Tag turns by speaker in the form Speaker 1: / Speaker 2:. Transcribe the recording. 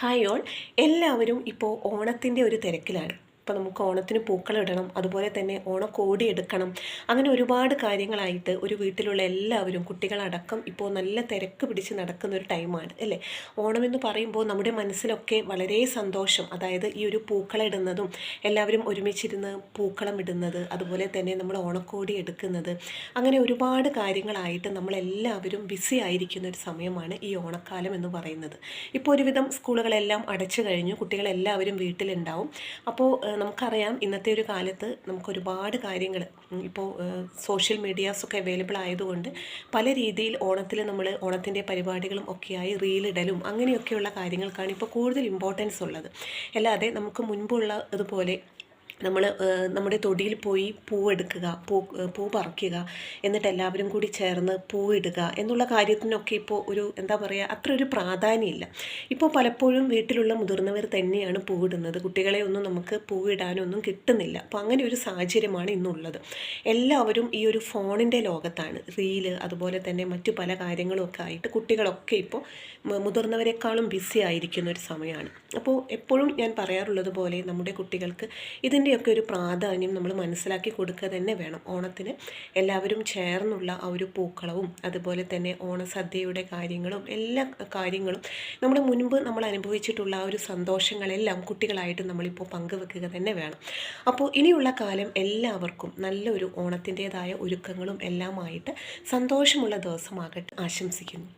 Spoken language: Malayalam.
Speaker 1: ഹായ് ഓൾ എല്ലാവരും ഇപ്പോൾ ഓണത്തിന്റെ ഒരു തിരക്കിലാണ്. ഇപ്പോൾ നമുക്ക് ഓണത്തിന് പൂക്കളിടണം അതുപോലെ തന്നെ ഓണക്കോടി എടുക്കണം അങ്ങനെ ഒരുപാട് കാര്യങ്ങളായിട്ട് ഒരു വീട്ടിലുള്ള എല്ലാവരും കുട്ടികളടക്കം ഇപ്പോൾ നല്ല തിരക്ക് പിടിച്ച് നടക്കുന്ന ഒരു ടൈമാണ് അല്ലേ? ഓണമെന്ന് പറയുമ്പോൾ നമ്മുടെ മനസ്സിലൊക്കെ വളരെ സന്തോഷം. അതായത് ഈ ഒരു പൂക്കളിടുന്നതും എല്ലാവരും ഒരുമിച്ചിരുന്ന് പൂക്കളം ഇടുന്നത് അതുപോലെ തന്നെ നമ്മൾ ഓണക്കോടി എടുക്കുന്നത്. അങ്ങനെ ഒരുപാട് കാര്യങ്ങളായിട്ട് നമ്മളെല്ലാവരും ബിസി ആയിരിക്കുന്ന ഒരു സമയമാണ് ഈ ഓണക്കാലം എന്ന് പറയുന്നത്. ഇപ്പോൾ ഒരുവിധം സ്കൂളുകളെല്ലാം അടച്ചു കഴിഞ്ഞു കുട്ടികളെല്ലാവരും വീട്ടിലുണ്ടാവും. അപ്പോൾ നമുക്കറിയാം ഇന്നത്തെ ഒരു കാലത്ത് നമുക്ക് ഒരുപാട് കാര്യങ്ങൾ ഇപ്പോൾ സോഷ്യൽ മീഡിയാസൊക്കെ അവൈലബിൾ ആയതുകൊണ്ട് പല രീതിയിൽ ഓണത്തിൽ നമ്മൾ ഓണത്തിന്റെ പരിപാടികളും ഒക്കെയായി റീലിടലും അങ്ങനെയൊക്കെയുള്ള കാര്യങ്ങൾക്കാണ് ഇപ്പോൾ കൂടുതൽ ഇമ്പോർട്ടൻസ് ഉള്ളത് അല്ലാതെ നമുക്ക് മുൻപുള്ള ഇതുപോലെ നമ്മൾ നമ്മുടെ തൊടിയിൽ പോയി പൂവെടുക്കുക പൂ പൂ പറിക്കുക എന്നിട്ട് എല്ലാവരും കൂടി ചേർന്ന് പൂവിടുക എന്നുള്ള കാര്യത്തിനൊക്കെ ഇപ്പോൾ ഒരു എന്താ പറയുക അത്ര ഒരു പ്രാധാന്യമില്ല. ഇപ്പോൾ പലപ്പോഴും വീട്ടിലുള്ള മുതിർന്നവർ തന്നെയാണ് പൂവിടുന്നത് കുട്ടികളെ ഒന്നും നമുക്ക് പൂവിടാനൊന്നും കിട്ടുന്നില്ല. അപ്പോൾ അങ്ങനെ ഒരു സാഹചര്യമാണ് ഇന്നുള്ളത്. എല്ലാവരും ഈ ഒരു ഫോണിന്റെ ലോകത്താണ്. റീൽ അതുപോലെ തന്നെ മറ്റു പല കാര്യങ്ങളും ഒക്കെ ആയിട്ട് കുട്ടികളൊക്കെ ഇപ്പോൾ മുതിർന്നവരെക്കാളും ബിസി ആയിരിക്കുന്ന ഒരു സമയമാണ്. അപ്പോൾ എപ്പോഴും ഞാൻ പറയാറുള്ളത് പോലെ നമ്മുടെ കുട്ടികൾക്ക് ഇതിന്റെ ഇതിന്റെയൊക്കെ ഒരു പ്രാധാന്യം നമ്മൾ മനസ്സിലാക്കി കൊടുക്കുക തന്നെ വേണം. ഓണത്തിന് എല്ലാവരും ചേർന്നുള്ള ആ ഒരു പൂക്കളവും അതുപോലെ തന്നെ ഓണസദ്യയുടെ കാര്യങ്ങളും എല്ലാ കാര്യങ്ങളും നമ്മൾ മുൻപ് നമ്മൾ അനുഭവിച്ചിട്ടുള്ള ആ ഒരു സന്തോഷങ്ങളെല്ലാം കുട്ടികളായിട്ട് നമ്മളിപ്പോൾ പങ്കുവെക്കുക തന്നെ വേണം. അപ്പോൾ ഇനിയുള്ള കാലം എല്ലാവർക്കും നല്ലൊരു ഓണത്തിന്റെതായ ഒരുക്കങ്ങളും എല്ലാമായിട്ട് സന്തോഷമുള്ള ദിവസമാകട്ടെ ആശംസിക്കുന്നു.